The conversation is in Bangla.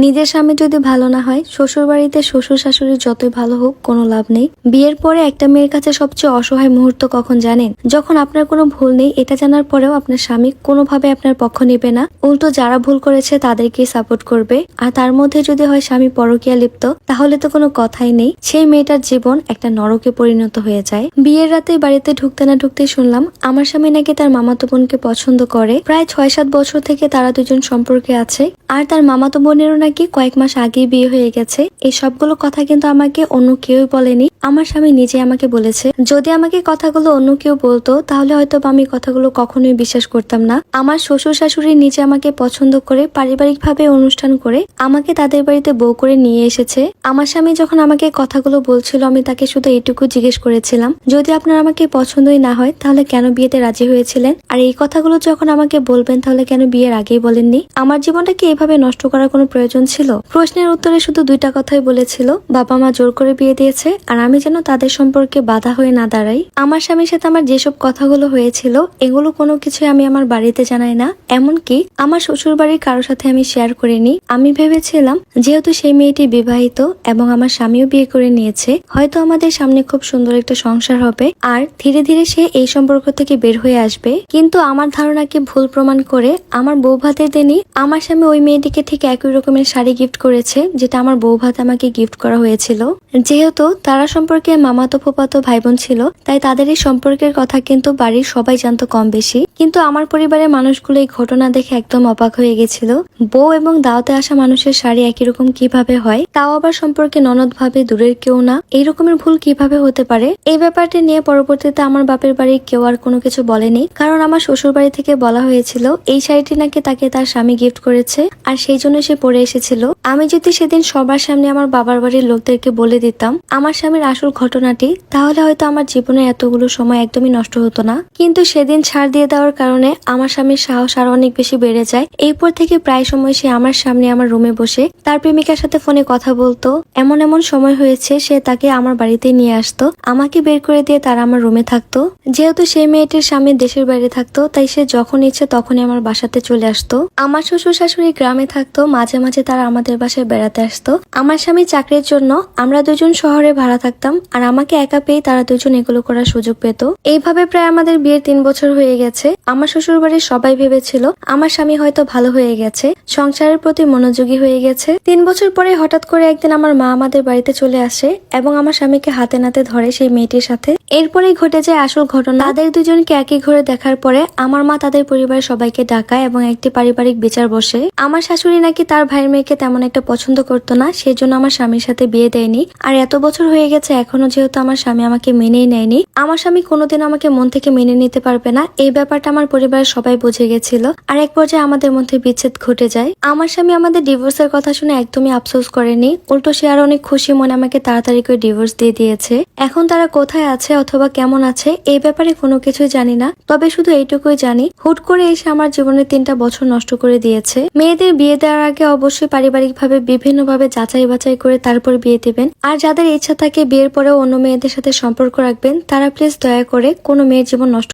নিজের স্বামী যদি ভালো না হয় শ্বশুর বাড়িতে শ্বশুর শাশুড়ি যতই ভালো হোক, কোনো লাভ নেই। বিয়ের পরে একটা মেয়ের কাছে সবচেয়ে অসহায় মুহূর্ত কখন জানেন? যখন আপনার কোনো ভুল নেই, এটা জানার পরেও আপনার স্বামী কোনোভাবে আপনার পক্ষ নেবে না। উল্টো যারা ভুল করেছে, তাদেরকেই সাপোর্ট করবে। আর তার মধ্যে যদি হয় স্বামী পরকিয়া লিপ্ত, তাহলে তো কোনো কথাই নেই। সেই মেয়েটার জীবন একটা নরকে পরিণত হয়ে যায়। বিয়ের রাতে বাড়িতে ঢুকতে না ঢুকতে শুনলাম, আমার স্বামী নাকি তার মামাতো বোনকে পছন্দ করে। প্রায় ছয় সাত বছর থেকে তারা দুজন সম্পর্কে আছে। আর তার মামাতো বোনেরও নাকি কয়েক মাস আগেই বিয়ে হয়ে গেছে? এই সবগুলো কথা কিন্তু আমাকে অন্য কেউই বলেনি। আমার স্বামী নিজে আমাকে বলেছে, যদি আমাকে কথাগুলো অন্য কেউ বলতো, তাহলে হয়তো আমি কথাগুলো কখনোই বিশ্বাস করতাম না। আমার শ্বশুর শাশুড়ি নিজে আমাকে পছন্দ করে, পারিবারিকভাবে অনুষ্ঠান করে, আমাকে তাদের বাড়িতে বউ করে নিয়ে এসেছে। আমার স্বামী যখন আমাকে কথাগুলো বলছিল, আমি তাকে শুধু এইটুকু জিজ্ঞেস করেছিলাম, যদি আপনার আমাকে পছন্দই না হয়, তাহলে কেন বিয়েতে রাজি হয়েছিলেন? আর এই কথাগুলো যখন আমাকে বলবেন, তাহলে কেন বিয়ের আগেই বলেননি? আমার জীবনটাকে এভাবে নষ্ট করার কোনো প্রয়োজন ছিল। প্রশ্নের উত্তরে শুধু দুইটা কথাই বলেছিল, বাবা মা জোর করে বিয়ে দিয়েছে, আর আমি যেন তাদের সম্পর্কে বাধা হয়ে না দাঁড়াই। আমার স্বামীর সাথে আমার যেসব কথাগুলো হয়েছিল, এগুলো কোনো কিছু আমি আমার বাড়িতে জানাই না। এমনকি আমার শ্বশুর বাড়ির কারোর সাথে আমি শেয়ার করিনি। আমি ভেবেছিলাম, যেহেতু সেই মেয়েটি বিবাহিত এবং আমার স্বামীও বিয়ে করে নিয়েছে, হয়তো আমাদের সামনে খুব সুন্দর একটা সংসার হবে, আর ধীরে ধীরে সে এই সম্পর্ক থেকে বের হয়ে আসবে। কিন্তু আমার ধারণাকে ভুল প্রমাণ করে আমার বউ ভাতের দিনই আমার স্বামী ওই মেয়েটিকে ঠিক একই রকমের শাড়ি গিফট করেছে, যেটা আমার বউ ভাত আমাকে গিফট করা হয়েছিল। যেহেতু তারা সম্পর্কে মামাতো ফুপাতো ভাই বোন ছিল, তাই তাদের এই সম্পর্কের কথা কিন্তু বাড়ির সবাই জানতো কম বেশি। কিন্তু আমার পরিবারের মানুষগুলো এই ঘটনা দেখে একদম অবাক হয়ে গেছিল। বউ এবং দাওতে আসা মানুষের শাড়ি একই রকম কীভাবে হয়, তাও আবার সম্পর্কে ননদ ভাবে দূরের কেউ না, এই রকমের ভুল কীভাবে হতে পারে, এই ব্যাপারটি নিয়ে পরবর্তীতে আমার বাপের বাড়ি কেউ আর কোনো কিছু বলেনি। কারণ আমার শ্বশুর বাড়ি থেকে বলা হয়েছিল, এই শাড়িটি নাকি তাকে তার স্বামী গিফট করেছে, আর সেই জন্য সে পরে এসেছিল, আমি যদি সেদিন সবার সামনে আমার বাবার বাড়ির লোকদেরকে বলে দিতাম, আমার স্বামীর আসল ঘটনাটি, তাহলে হয়তো আমার জীবনে এতগুলো সময় একদমই নষ্ট হতো না। কিন্তু সেদিন ছাড় দিয়ে দেওয়ার কারণে আমার স্বামীর সাহস আরও অনেক বেশি বেড়ে যায়। এরপর থেকে প্রায় সময় সে আমার সামনে আমার রুমে বসে তার প্রেমিকার সাথে ফোনে কথা বলতো। এমন এমন সময় হয়েছে সে তাকে আমার বাড়িতে নিয়ে আসতো, আমাকে বের করে দিয়ে তারা আমার রুমে থাকতো। যেহেতু সেই মেয়েটির স্বামী দেশের বাইরে থাকতো, তাই সে যখন ইচ্ছে তখনই আমার বাসাতে চলে আসতো। আমার শ্বশুর শাশুড়ি গ্রামে থাকতো, মাঝে মাঝে তারা আমাদের বাসায় বেড়াতে আসতো। আমার স্বামী চাকরির জন্য আমরা দুজন শহরে ভাড়া থাকতাম আর আমাকে একা পেয়ে তারা দুজন এগুলো করার সুযোগ পেত। এইভাবে প্রায় আমাদের বিয়ের তিন বছর হয়ে গেছে। আমার শ্বশুর বাড়ির সবাই ভেবেছিল আমার স্বামী হয়তো ভালো হয়ে গেছে, সংসারের প্রতি মনোযোগী হয়ে গেছে। তিন বছর পরে হঠাৎ করে একদিন আমার মা আমাদের বাড়িতে চলে আসে এবং আমার স্বামীকে হাতে নাতে ধরে সেই মেয়েটির সাথে। এরপরেই ঘটে যায় আসল ঘটনা। তাদের দুজনকে একই ঘরে দেখার পরে আমার মা তাদের পরিবারের সবাইকে ডাকায় এবং একটি পারিবারিক বিচার বসে। আমার শাশুড়ি নাকি তার ভাইয়ের মেয়েকে তেমন একটা পছন্দ করতো না সেই জন্য আমার স্বামীর সাথে বিয়ে দেয়নি। আর এত বছর হয়ে গেছে, এখনও যেহেতু আমার স্বামী আমাকে মেনেই নেয়নি। আমার স্বামী কোনোদিন আমাকে মন থেকে মেনে নিতে পারবে না। এই ব্যাপারটা আমার পরিবারের সবাই বুঝে গেছিল। আর এক পর্যায়ে আমাদের মধ্যে বিচ্ছেদ ঘটে যায়। আমার স্বামী আমাদের ডিভোর্সের কথা শুনে একদমই আফসোস করেনি। উল্টো সে আরও অনেক খুশি মনে আমাকে তাড়াতাড়ি করে ডিভোর্স দিয়ে দিয়েছে। এখন তারা কোথায় আছে অথবা কেমন আছে, এই ব্যাপারে কোনো কিছু জানি না। তবে শুধু এইটুকুই জানি, হুট করে এসে আমার জীবনে তিনটা বছর নষ্ট করে দিয়েছে। মেয়েদের বিয়ে দেওয়ার আগে অবশ্যই পারিবারিকভাবে বিভিন্নভাবে যাচাই বাছাই করে তারপর বিয়ে দেবেন। আর যাদের ইচ্ছা থাকে বিয়ের পরেও অন্য মেয়েদের সাথে সম্পর্ক রাখবেন, তারা প্লিজ দয়া করে কোনো মেয়ের জীবন নষ্ট